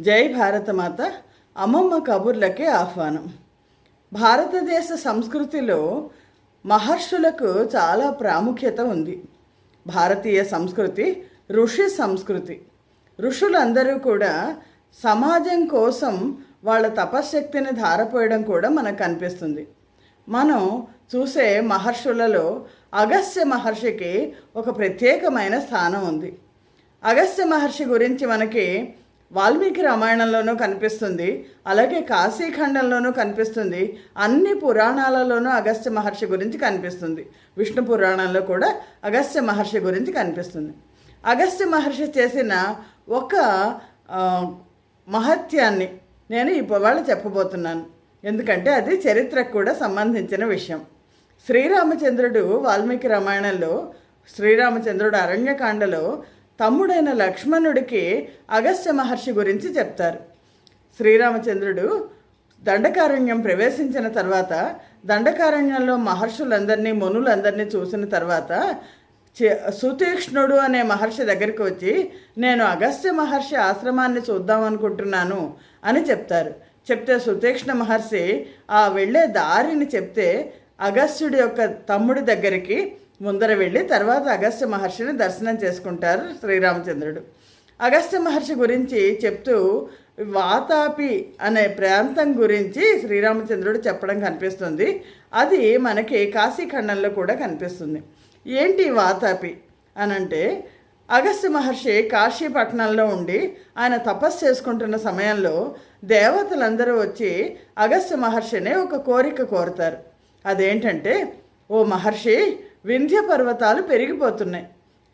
జై భారతమాత అమ్మమ్మ కబుర్లకే ఆహ్వానం. భారతదేశ సంస్కృతిలో మహర్షులకు చాలా ప్రాముఖ్యత ఉంది. భారతీయ సంస్కృతి ఋషి సంస్కృతి. ఋషులందరూ కూడా సమాజం కోసం వాళ్ళ తపశ్శక్తిని ధారపోయడం కూడా మనకు కనిపిస్తుంది మనం చూసే మహర్షులలో అగస్త్య మహర్షికి ఒక ప్రత్యేకమైన స్థానం ఉంది. అగస్త్య మహర్షి గురించి మనకి వాల్మీకి రామాయణంలోనూ కనిపిస్తుంది. అలాగే కాశీఖండంలోనూ కనిపిస్తుంది. అన్ని పురాణాలలోనూ అగస్త్య మహర్షి గురించి కనిపిస్తుంది. విష్ణు పురాణంలో కూడా అగస్త్య మహర్షి గురించి కనిపిస్తుంది. అగస్త్య మహర్షి చేసిన ఒక మహత్యాన్ని నేను ఇవాళ చెప్పబోతున్నాను. ఎందుకంటే అది చరిత్రకు కూడా సంబంధించిన విషయం. శ్రీరామచంద్రుడు వాల్మీకి రామాయణంలో శ్రీరామచంద్రుడు అరణ్యకాండలో తమ్ముడైన లక్ష్మణుడికి అగస్త్య మహర్షి గురించి చెప్తారు. శ్రీరామచంద్రుడు దండకారణ్యం ప్రవేశించిన తర్వాత దండకారణ్యంలో మహర్షులందరినీ మునులందరినీ చూసిన తర్వాత సుతీక్ష్ణుడు అనే మహర్షి దగ్గరికి వచ్చి నేను అగస్త్య మహర్షి ఆశ్రమాన్ని చూద్దాం అనుకుంటున్నాను అని చెప్తారు. చెప్తే సుతీక్ష్ణ మహర్షి ఆ వెళ్ళే దారిని చెప్తే అగస్త్యుడి యొక్క తమ్ముడి దగ్గరికి ముందర వెళ్ళి తర్వాత అగస్త్య మహర్షిని దర్శనం చేసుకుంటారు శ్రీరామచంద్రుడు. అగస్త్య మహర్షి గురించి చెప్తూ వాతాపి అనే ప్రాంతం గురించి శ్రీరామచంద్రుడు చెప్పడం కనిపిస్తుంది. అది మనకి కాశీఖండంలో కూడా కనిపిస్తుంది. ఏంటి వాతాపి? అని అంటే అగస్త్య మహర్షి కాశీపట్నంలో ఉండి ఆయన తపస్సు చేసుకుంటున్న సమయంలో దేవతలందరూ వచ్చి అగస్త్య మహర్షిని ఒక కోరిక కోరుతారు. అదేంటంటే ఓ మహర్షి వింధ్య పర్వతాలు పెరిగిపోతున్నాయి.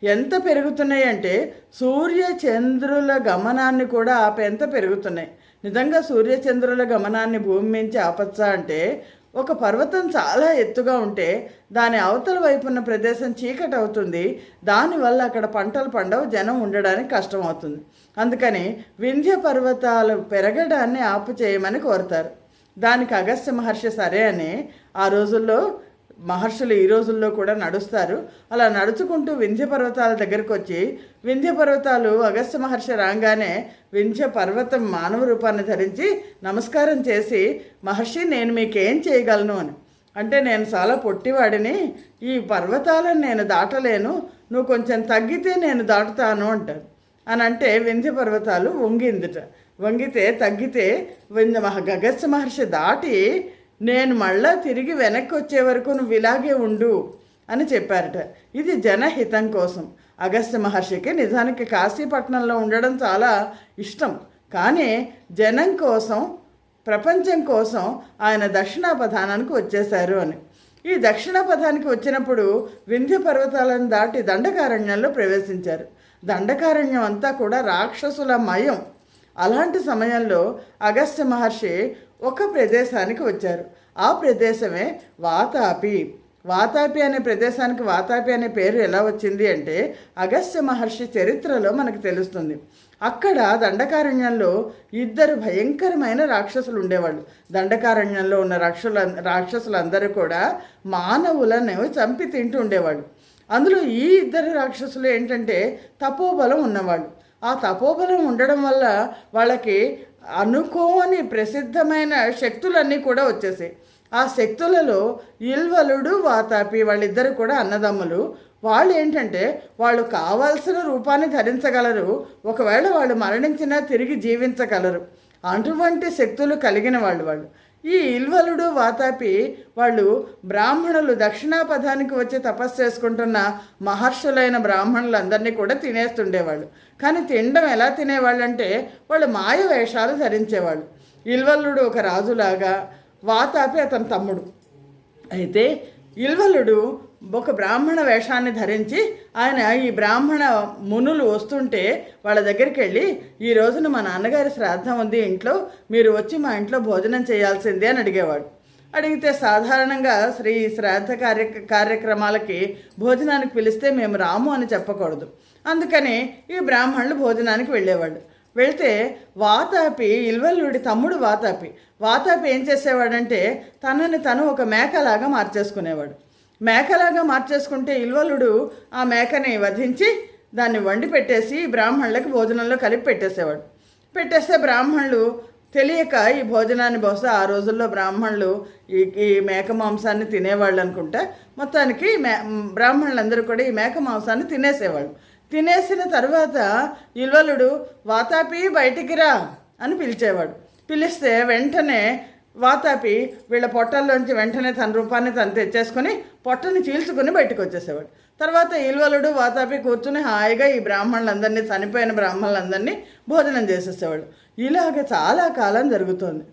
ఎంత పెరుగుతున్నాయి అంటే సూర్య చంద్రుల గమనాన్ని కూడా ఆపేంత పెరుగుతున్నాయి. నిజంగా సూర్య చంద్రుల గమనాన్ని భూమి మించి ఆపచ్చా అంటే ఒక పర్వతం చాలా ఎత్తుగా ఉంటే దాని అవతల వైపు ఉన్న ప్రదేశం చీకటి అవుతుంది. దానివల్ల అక్కడ పంటలు పండవు జనం ఉండడానికి కష్టం అవుతుంది. అందుకని వింధ్య పర్వతాలు పెరగడాన్ని ఆపు చేయమని కోరుతారు. దానికి అగస్త్య మహర్షి సరే అని ఆ రోజుల్లో మహర్షులు ఈ రోజుల్లో కూడా నడుస్తారు. అలా నడుచుకుంటూ వింధ్య పర్వతాల దగ్గరకు వచ్చి వింధ్య పర్వతాలు అగస్త్య మహర్షి రాగానే వింధ్య పర్వతం మానవ రూపాన్ని ధరించి నమస్కారం చేసి మహర్షి నేను మీకేం చేయగలను? అని. అంటే నేను చాలా పొట్టివాడిని ఈ పర్వతాలను నేను దాటలేను నువ్వు కొంచెం తగ్గితే నేను దాటుతాను అంటారు. అని అంటే వింధ్య పర్వతాలు వంగిందిట. వంగితే తగ్గితే వింధ్య మహ గగస్య మహర్షి దాటి నేను మళ్ళా తిరిగి వెనక్కి వచ్చే వరకు నువ్వు ఇలాగే ఉండు అని చెప్పారట. ఇది జనహితం కోసం. అగస్త్య మహర్షికి నిజానికి కాశీపట్నంలో ఉండడం చాలా ఇష్టం. కానీ జనం కోసం ప్రపంచం కోసం ఆయన దక్షిణాపధానానికి వచ్చేశారు అని. ఈ దక్షిణాపథానికి వచ్చినప్పుడు వింధ్య పర్వతాలను దాటి దండకారణ్యంలో ప్రవేశించారు. దండకారణ్యం అంతా కూడా రాక్షసుల మయం. అలాంటి సమయంలో అగస్త్య మహర్షి ఒక ప్రదేశానికి వచ్చారు. ఆ ప్రదేశమే వాతాపి. వాతాపి అనే ప్రదేశానికి వాతాపి అనే పేరు ఎలా వచ్చింది అంటే అగస్త్య మహర్షి చరిత్రలో మనకు తెలుస్తుంది. అక్కడ దండకారణ్యంలో ఇద్దరు భయంకరమైన రాక్షసులు ఉండేవాళ్ళు. దండకారణ్యంలో ఉన్న రాక్షసుల రాక్షసులందరూ కూడా మానవులను చంపి తింటూ ఉండేవాళ్ళు. అందులో ఈ ఇద్దరు రాక్షసులు ఏంటంటే తపోబలం ఉన్నవాళ్ళు. ఆ తపోబలం ఉండడం వల్ల వాళ్ళకి అనుకోని ప్రసిద్ధమైన శక్తులన్నీ కూడా వచ్చేసాయి. ఆ శక్తులలో ఇల్వలుడు వాతాపి వాళ్ళిద్దరు కూడా అన్నదమ్ములు. వాళ్ళు ఏంటంటే వాళ్ళు కావాల్సిన రూపాన్ని ధరించగలరు. ఒకవేళ వాళ్ళు మరణించినా తిరిగి జీవించగలరు. అటువంటి శక్తులు కలిగిన వాళ్ళు వాళ్ళు. ఈ ఇల్వలుడు వాతాపి వాళ్ళు బ్రాహ్మణులు దక్షిణాపథానికి వచ్చి తపస్సు చేసుకుంటున్న మహర్షులైన బ్రాహ్మణులందరినీ కూడా తినేస్తుండేవాళ్ళు. కానీ తినడం ఎలా తినేవాళ్ళు అంటే వాళ్ళు మాయ వేషాలు ధరించేవాళ్ళు. ఇల్వల్లుడు ఒక రాజులాగా వాతాపి అతని తమ్ముడు. అయితే ఇల్వలుడు ఒక బ్రాహ్మణ వేషాన్ని ధరించి ఆయన ఈ బ్రాహ్మణ మునులు వస్తుంటే వాళ్ళ దగ్గరికి వెళ్ళి ఈ రోజున మా నాన్నగారి శ్రాద్ధం ఉంది ఇంట్లో మీరు వచ్చి మా ఇంట్లో భోజనం చేయాల్సిందే అని అడిగేవాడు. అడిగితే సాధారణంగా శ్రీ శ్రాద్ధ కార్య కార్యక్రమాలకి భోజనానికి పిలిస్తే మేము రాము అని చెప్పకూడదు. అందుకని ఈ బ్రాహ్మణులు భోజనానికి వెళ్ళేవాళ్ళు. వెళ్తే వాతాపి ఇల్వల్లుడి తమ్ముడు వాతాపి. వాతాపి ఏం చేసేవాడంటే తనని తను ఒక మేకలాగా మార్చేసుకునేవాడు. మేకలాగా మార్చేసుకుంటే ఇల్వలుడు ఆ మేకని వధించి దాన్ని వండి పెట్టేసి బ్రాహ్మణులకి భోజనంలో కలిపి పెట్టేసేవాడు. పెట్టేస్తే బ్రాహ్మణులు తెలియక ఈ భోజనాన్ని బహుశా ఆ రోజుల్లో బ్రాహ్మణులు ఈ ఈ మేక మాంసాన్ని తినేవాళ్ళు అనుకుంటా మొత్తానికి మే బ్రాహ్మణులందరూ కూడా ఈ మేక మాంసాన్ని తినేసేవాళ్ళు. తినేసిన తర్వాత ఇల్వలుడు వాతాపి బయటికి రా అని పిలిచేవాడు. పిలిస్తే వెంటనే వాతాపి వీళ్ళ పొట్టల్లోంచి వెంటనే తన రూపాన్ని తను తెచ్చేసుకొని పొట్టని చీల్చుకుని బయటకు వచ్చేసేవాడు. తర్వాత ఇల్వలుడు వాతాపి కూర్చుని హాయిగా ఈ బ్రాహ్మణులందరినీ చనిపోయిన బ్రాహ్మణులందరినీ భోజనం చేసేసేవాడు. ఇలాగ చాలా కాలం జరుగుతోంది.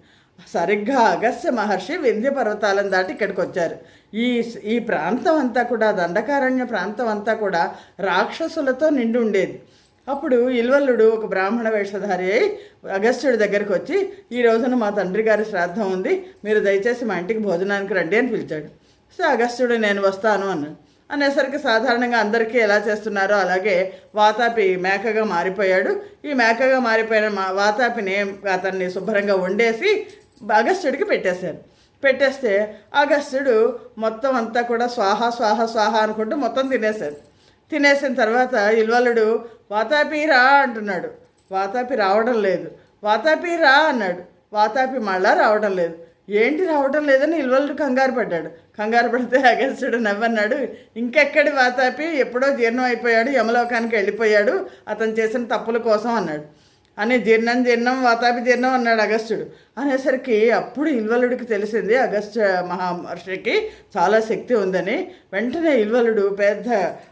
సరిగ్గా అగస్త్య మహర్షి వింధ్య పర్వతాలను దాటి ఇక్కడికి వచ్చారు. ఈ ఈ ప్రాంతం అంతా కూడా దండకారణ్య ప్రాంతం అంతా కూడా రాక్షసులతో నిండి ఉండేది. అప్పుడు ఇల్వల్లుడు ఒక బ్రాహ్మణ వేషధారి అయి అగస్త్యుడి దగ్గరికి వచ్చి ఈ రోజున మా తండ్రి గారి శ్రాద్ధం ఉంది మీరు దయచేసి మా ఇంటికి భోజనానికి రండి అని పిలిచాడు. సో అగస్త్యుడు నేను వస్తాను అన్నాడు. అనేసరికి సాధారణంగా అందరికీ ఎలా చేస్తున్నారో అలాగే వాతాపి మేకగా మారిపోయాడు. ఈ మేకగా మారిపోయిన మా వాతాపిని అతన్ని శుభ్రంగా వండేసి అగస్త్యుడికి పెట్టేశారు. పెట్టేస్తే అగస్త్యుడు మొత్తం అంతా కూడా స్వాహ స్వాహ స్వాహ అనుకుంటూ మొత్తం తినేశారు. తినేసిన తర్వాత ఇల్వలుడు వాతాపి రా అంటున్నాడు. వాతాపి రావడం లేదు. వాతాపి రా అన్నాడు. వాతాపి మళ్ళా రావడం లేదు. ఏంటి రావడం లేదని? ఇల్వలుడు కంగారు పడ్డాడు. కంగారు పడితే అగస్త్యుడు నవ్వన్నాడు. ఇంకెక్కడి వాతాపి? ఎప్పుడో జీర్ణం అయిపోయాడు యమలోకానికి వెళ్ళిపోయాడు అతను చేసిన తప్పుల కోసం అన్నాడు. అని జీర్ణం జీర్ణం వాతాపి జీర్ణం అన్నాడు అగస్త్యుడు. అనేసరికి అప్పుడు ఇల్వలుడికి తెలిసింది అగస్త్య మహర్షికి చాలా శక్తి ఉందని. వెంటనే ఇల్వలుడు పెద్ద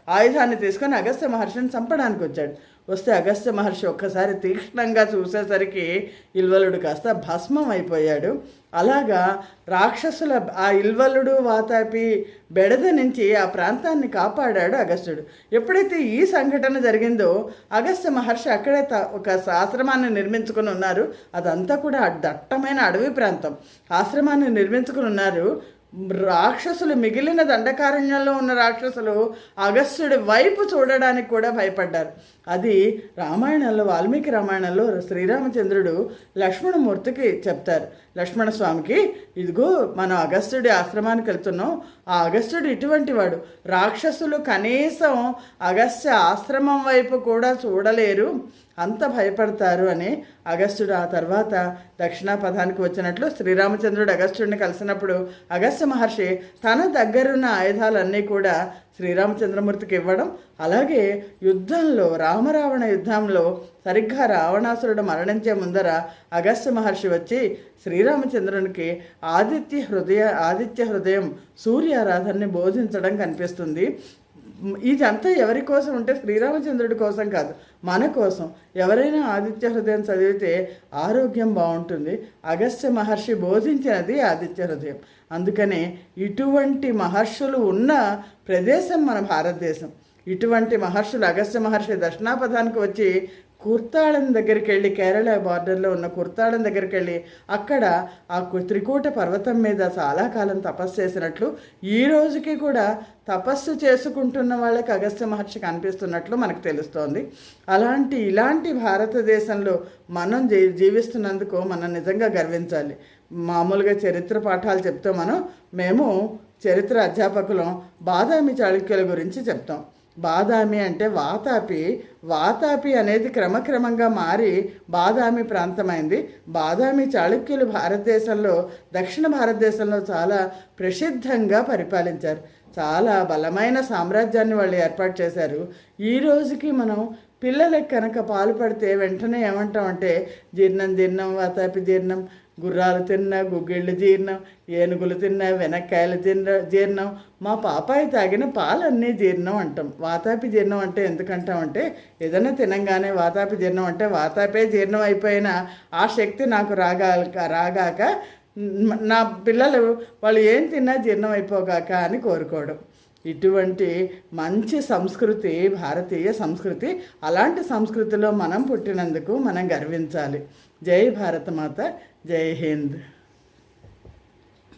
ఆయుధాన్ని తీసుకొని అగస్త్య మహర్షిని చంపడానికి వచ్చాడు. వస్తే అగస్త్య మహర్షి ఒక్కసారి తీక్ష్ణంగా చూసేసరికి ఇల్వలుడు కాస్త భస్మం అయిపోయాడు. అలాగా రాక్షసుల ఆ ఇల్వలుడు వాతాపి బెడద నుంచి ఆ ప్రాంతాన్ని కాపాడాడు అగస్త్యుడు. ఎప్పుడైతే ఈ సంఘటన జరిగిందో అగస్త్య మహర్షి అక్కడే త- ఒక ఆశ్రమాన్ని నిర్మించుకుని ఉన్నారు. అదంతా కూడా దట్టమైన అడవి ప్రాంతం. ఆశ్రమాన్ని నిర్మించుకుని ఉన్నారు రాక్షసులు మిగిలిన దండకారణ్యంలో ఉన్న రాక్షసులు అగస్త్యుడి వైపు చూడడానికి కూడా భయపడ్డారు. అది రామాయణంలో వాల్మీకి రామాయణంలో శ్రీరామచంద్రుడు లక్ష్మణమూర్తికి చెప్తారు. లక్ష్మణ స్వామికి ఇదిగో మనం అగస్త్యుడి ఆశ్రమానికి వెళ్తున్నాం. ఆ అగస్త్యుడు ఇటువంటి వాడు. రాక్షసులు కనీసం అగస్త్య ఆశ్రమం వైపు కూడా చూడలేరు. అంత భయపడతారు అని అగస్త్యుడు ఆ తర్వాత దక్షిణాపథానికి వచ్చినట్లు శ్రీరామచంద్రుడు అగస్త్యుడిని కలిసినప్పుడు అగస్త్య మహర్షి తన దగ్గరున్న ఆయుధాలన్నీ కూడా శ్రీరామచంద్రమూర్తికి ఇవ్వడం అలాగే యుద్ధంలో రామరావణ యుద్ధంలో సరిగ్గా రావణాసురుడు మరణించే ముందర అగస్త్య మహర్షి వచ్చి శ్రీరామచంద్రునికి ఆదిత్య హృదయ ఆదిత్య హృదయం సూర్యారాధనని బోధించడం కనిపిస్తుంది. ఇదంతా ఎవరి కోసం అంటే శ్రీరామచంద్రుడి కోసం కాదు. మన కోసం. ఎవరైనా ఆదిత్య హృదయం చదివితే ఆరోగ్యం బాగుంటుంది. అగస్త్య మహర్షి బోధించినది ఆదిత్య హృదయం. అందుకనే ఇటువంటి మహర్షులు ఉన్న ప్రదేశం మన భారతదేశం. ఇటువంటి మహర్షులు అగస్త్య మహర్షి దక్షిణాపథానికి వచ్చి కుర్తాళం దగ్గరికి వెళ్ళి కేరళ బార్డర్లో ఉన్న కుర్తాళం దగ్గరికి వెళ్ళి అక్కడ ఆ కు- త్రికూట పర్వతం మీద చాలా కాలం తపస్సు చేసినట్లు ఈ రోజుకి కూడా తపస్సు చేసుకుంటున్న వాళ్ళకి అగస్త్య మహర్షి కనిపిస్తున్నట్లు మనకు తెలుస్తోంది. అలాంటి ఇలాంటి భారతదేశంలో మనం జీ జీవిస్తున్నందుకు మనం నిజంగా గర్వించాలి. మామూలుగా చరిత్ర పాఠాలు చెప్తూ మనం మేము చరిత్ర అధ్యాపకులం బాదామి చాళుక్యుల గురించి చెప్తాం. బాదామి అంటే వాతాపి. వాతాపి అనేది క్రమక్రమంగా మారి బాదామి ప్రాంతమైంది. బాదామి చాళుక్యులు భారతదేశంలో దక్షిణ భారతదేశంలో చాలా ప్రసిద్ధంగా పరిపాలించారు. చాలా బలమైన సామ్రాజ్యాన్ని వాళ్ళు ఏర్పాటు చేశారు. ఈ రోజుకి మనం పిల్లలకు కనుక పాలు పడితే వెంటనే ఏమంటామంటే జీర్ణం జీర్ణం వాతాపి జీర్ణం గుర్రాలు తిన్నా గుగ్గిళ్ళు జీర్ణం ఏనుగులు తిన్నా వెనక్కాయలు తిన్న జీర్ణం. మా పాపాయి తాగిన పాలన్నీ జీర్ణం అంటాం. వాతాపి జీర్ణం అంటే ఎందుకంటాం అంటే ఏదైనా తినంగానే వాతాపి జీర్ణం అంటే వాతాపే జీర్ణం అయిపోయిన ఆ శక్తి నాకు రాగా రాగాక నా పిల్లలు వాళ్ళు ఏం తిన్నా జీర్ణం అయిపోగాక అని కోరుకోవడం. ఇటువంటి మంచి సంస్కృతి భారతీయ సంస్కృతి అలాంటి సంస్కృతిలో మనం పుట్టినందుకు మనం గర్వించాలి. జై భారతమాత జై హింద్